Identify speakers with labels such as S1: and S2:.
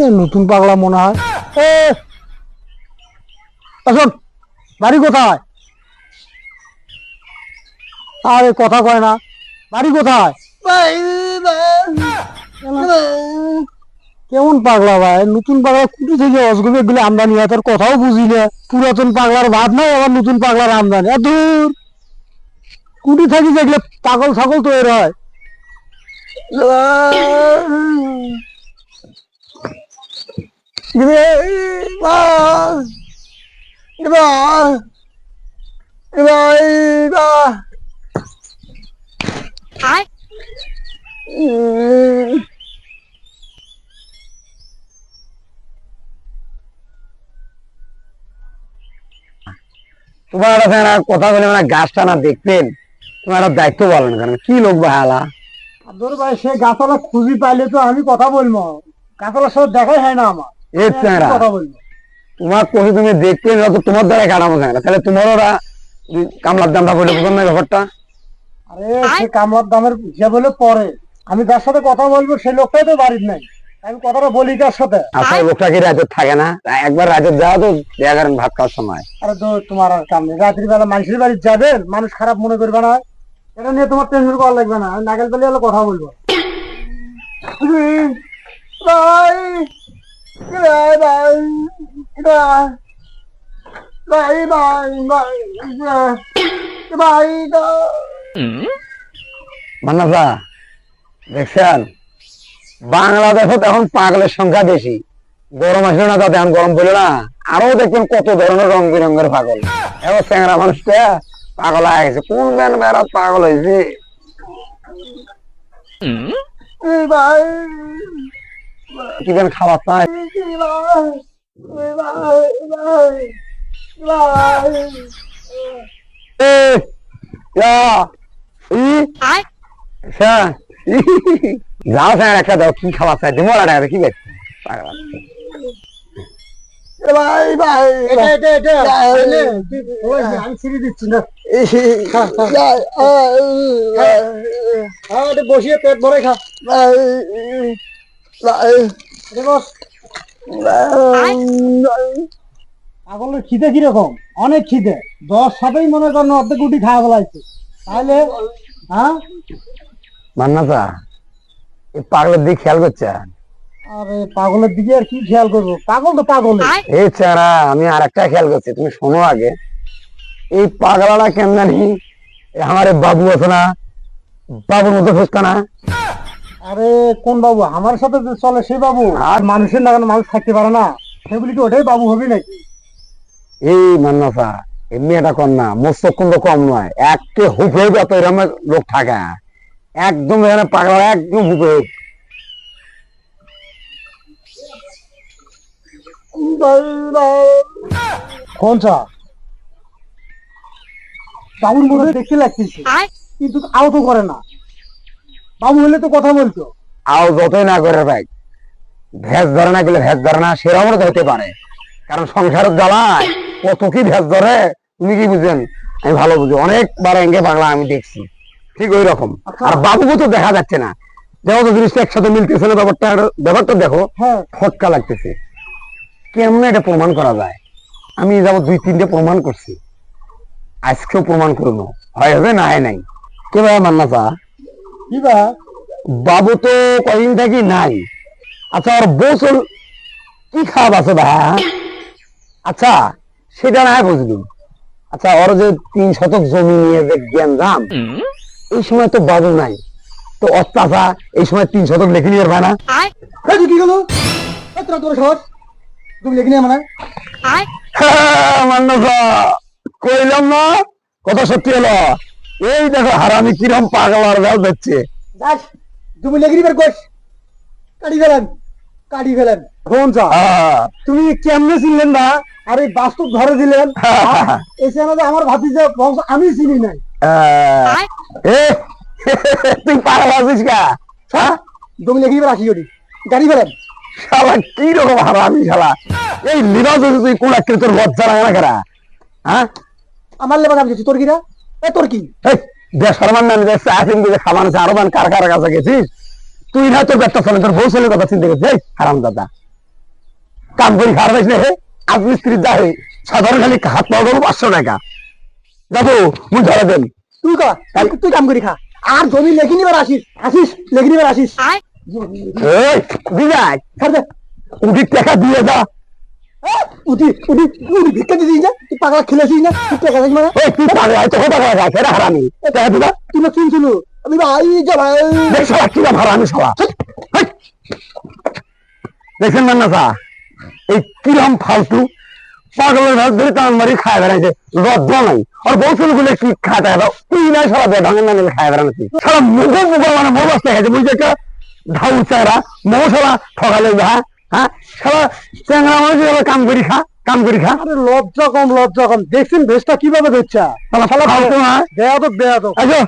S1: এ, নতুন পাগলা মনে হয়। বাড়ি কোথায়? আরে কথা কয় না। বাড়ি কোথায়? কেমন পাগলা ভাই? নতুন পাগলা কুটি থেকে অসগবে গুলো আমদানি হয়, তার কথাও বুঝি না। পুরাতন পাগলার ভাব নাই, আবার নতুন পাগলার আমদানি। আর দূর কুটি থাকি দেখলে পাগল ছাগল তৈরি হয়।
S2: তোমার একটা কথা বলে মানে গাছটা না দেখতেন তোমার একটা দায়িত্ব বলেন কেন কি লোক ভালা
S1: আদর ভাই সে গাছালা খুঁজি পাইলে তো আমি কথা বলব। গাছালার সাথে দেখাই হয় না আমার। কথা বলব?
S2: তোমার তুমি দেখতেন তো তোমার দ্বারা কাটাবো কেন তাহলে ওরা কামলার দামটা বলে না ব্যাপারটা?
S1: আরে সে কামলার দামের হিসাব হলে পরে। আমি যার সাথে কথা বলব সেই লোকটাই তো বাড়ির নাই। আমি কথাটা বলি কার সাথে?
S2: আসলে লোকটা কি রাজত থাকে না? একবার রাজত যাওয়া তো ভাত খাওয়ার সময়।
S1: আরে তো তোমার আর কাম নেই। রাত্রি বেলা মানুষের বাড়ি যাবেন মানুষ খারাপ মনে করবে না। এটা নিয়ে তোমার টেনশন করা লাগবে না। আমি নাগেল পেলে হলে কথা বলব। ভাই ভাই ভাই ভাই ভাই ভাই
S2: মান্নাসা দেখছেন? বাংলাদেশে তো এখন পাগলের সংখ্যা বেশি। গরম আসলে না তাতে এখন গরম পড়ল না। আরও দেখবেন কত ধরনের রং বেরঙের পাগল। এবার চ্যাংরা মানুষটা পাগল হয়ে গেছে। কোন ব্যান বেড়া পাগল হয়েছে? কি ব্যান খাবার চায় এ, ইয়া, ই, আচ্ছা, ই, যাও স্যার একটা দাও কি খাবার দেবো আর টাকা কি
S1: বসিয়ে পেট ভরে খা। পাগলের খিদে কীরকম? অনেক খিদে। দশ সাথেই মনে করেন অর্ধেক গুটি খাওয়া ফেলাইছে। তাহলে হ্যাঁ?
S2: মান্নাসা এই পাগলের দিকে খেয়াল করছে?
S1: আরে পাগলের দিকে আর কি খেয়াল করব? পাগল তো পাগল।
S2: এই চারা আমি আর একটা খেয়াল করছি তুমি শোনো আগে। এই পাগলাটা কেন জানি আমার বাবু আছে না? বাবুর মতো ফুসকা না?
S1: আরে কোন বাবু? আমার সাথে যে চলে সেই বাবু। আর? মানুষের না কেন মানুষ থাকতে পারে না। সেগুলি কি ওটাই বাবু হবে নাকি?
S2: এই মান্নাসা এমনি এটা কর না মস্তক কিন্তু কম নয় একটা হুপে যত এরকম লোক থাকে। একদম এখানে পাগলা একদম হুপে
S1: কোনটা? বাবুর মধ্যে দেখতে লাগতেছে। কিন্তু আও তো করে না। বাবু হলে তো কথা বলতো।
S2: আও যতই না করে ভাই ভেজ ধরে না গেলে ভেজ ধরে না পারে। কারণ সংসারের জ্বালায় কত কি ভেজ ধরে তুমি কি বুঝেন? আমি ভালো বুঝি অনেকবার এঙ্গে বাংলা আমি দেখছি। ঠিক ওই রকম। আর বাবুকে তো দেখা যাচ্ছে না। যেমন তো জিনিসটা একসাথে মিলতেছে না ব্যাপারটা ব্যাপারটা দেখো
S1: হ্যাঁ।
S2: ফটকা লাগতেছে। কেমন এটা প্রমাণ করা যায়? আমি যাব দুই তিনটে প্রমাণ করছি। আজকেও প্রমাণ করব। হয় হবে না হয় নাই। কে ভাই মান্না চা
S1: কি বা
S2: বাবু তো কদিন থাকি নাই। আচ্ছা ওর বউ কি খারাপ আছে ভাই আচ্ছা সেটা না বুঝলি। আচ্ছা ওর যে তিন শতক জমি নিয়ে যে জ্ঞান দাম এই সময় তো বাবু নাই। তো অত্যাচার এই সময় তিন শতক লিখে নিয়ে পায় না।
S1: কি গেল? এই তোরা তোর সহজ তুমি লেগে নিয়ে মানে?
S2: হ্যাঁ, কইলাম না কথা সত্যি হলো। এই দেখো হারামি কিরম পাগল আর বেল দিচ্ছে
S1: যাস তুমি লেগে নিবার কোষ কাটি ফেলেন কাটি ফেলেন।
S2: আহ,
S1: তুমি কেমনে চিনলেন না? আর এই বাস্তব ধরে দিলেন। এসে আমাদের আমার ভাতিজা বংশ আমি চিনি নাই।
S2: তুই পাগল আছিস কা হ্যাঁ?
S1: তুমি নিবার আসি করি গাড়ি ফেলেন।
S2: শালা কি রকম হারামি শালা? এই লিবা যদি তুই কোন একটা তোর লজ্জা লাগে না হ্যাঁ?
S1: আমার লেবার আমি তোর কিরা? এ তোর কি?
S2: এই দেশ সরমান না দেশ আসেন যে খাবার আছে আরও কার কার কাছে গেছিস? তুই না তোর ব্যবসা চলে তোর বউ ছেলের কথা চিন্তা করছিস হারাম দাদা কাম করি খারাপ হয়েছে হে? স্ত্রী যাহে সাধারণ খালি হাত পাওয়া গেল পাঁচশো টাকা। যাব মুই ধরে দেন।
S1: তুই কা তুই কাম করি খা। আর জমি লেখি নিবার আসিস আসিস লেখি নিবার আসিস।
S2: এই বিজয়
S1: ছাড় দে।
S2: উঠি টাকা দিয়ে যা?
S1: উঠি উঠি উঠি ভিক্ষা দিছিস না? তুই পাগলা খেলেছিস না? তুই টাকা দিস
S2: ওই তুই পাগল হয়তো হতে পারে সেটা হারামি। টাকা দিবা?
S1: তুই না শুনছিল আমি ভাই যা ভাই।
S2: দেখ সবা কি না হারামি সবা দেখছেন না না এই কিরম ফালতু পাগলের ভাত ধরে টান মারি খায় বেড়াইছে লজ্জা নাই আর বৌসুলগুলো কি খাতে হবে তুই নাই সারা বেঢঙ্গের না নিলে খায় বেড়াচ্ছি সারা মুখ মুখ মানে মোর বস্তা খাইছে বুঝছে একটা? ঢাউ চেহারা মৌ সারা ঠকালে যা হ্যাঁ? সারা চেঙ্গা মানুষ কাম করি খা কাম করি খা।
S1: আরে লজ্জা কম লজ্জা কম। দেখছেন ভেসটা কীভাবে ধরছে?
S2: শালা ফালতু না
S1: বেয়াদব বেয়াদব।
S2: আচ্ছা।